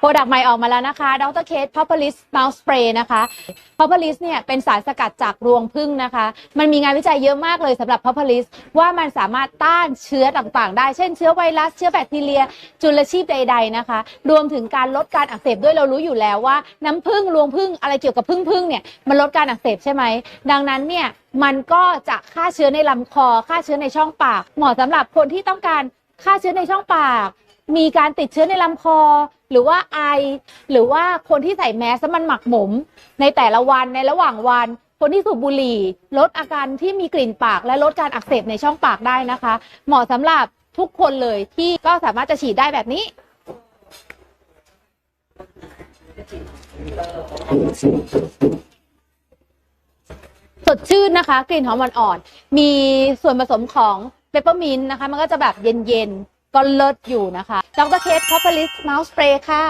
โปรดักต์ใหม่ออกมาแล้วนะคะ ดรเคสพ o p ลิสมาส์สเปรย์นะคะพ o p ลิสเนี่ยเป็นสารสกัดจากรวงผึ้งนะคะ มันมีงานวิจัยเยอะมากเลยสำหรับพ o p ลิสว่ามันสามารถต้านเชื้อต่างๆ ได้ เช่นเชื้อไวรัส เชื้อแบคทีเรีย จุลชีพใด ๆนะคะ รวมถึงการลดการอักเสบด้วยเรารู้อยู่แล้วว่า น้ำผึ้งรวงผึ้งอะไรเกี่ยวกับผึ้งผึ้งเนี่ยมันลดการอักเสบใช่ไหม ดังนั้นเนี่ยมันก็จะฆ่าเชื้อในลำคอฆ่าเชื้อในช่องปาก เหมาะสำหรับคนที่ต้องการฆ่าเชื้อในช่องปาก มีการติดเชื้อในลำคอ หรือว่าไอ หรือว่าคนที่ใส่แมสมันหมักหมม ในแต่ละวันในระหว่างวัน คนที่สูบบุหรี่ ลดอาการที่มีกลิ่นปาก และลดการอักเสบในช่องปากได้นะคะ เหมาะสำหรับทุกคนเลยที่ก็สามารถจะฉีดได้แบบนี้สดชื่นนะคะ กลิ่นหอมอ่อนๆมีส่วนผสมของเปปเปอร์มินต์นะคะ มันก็จะแบบเย็นๆ ก็เลิศอยู่นะคะดรเคสพอพลิสเมาส์สเปรย์ค่ะ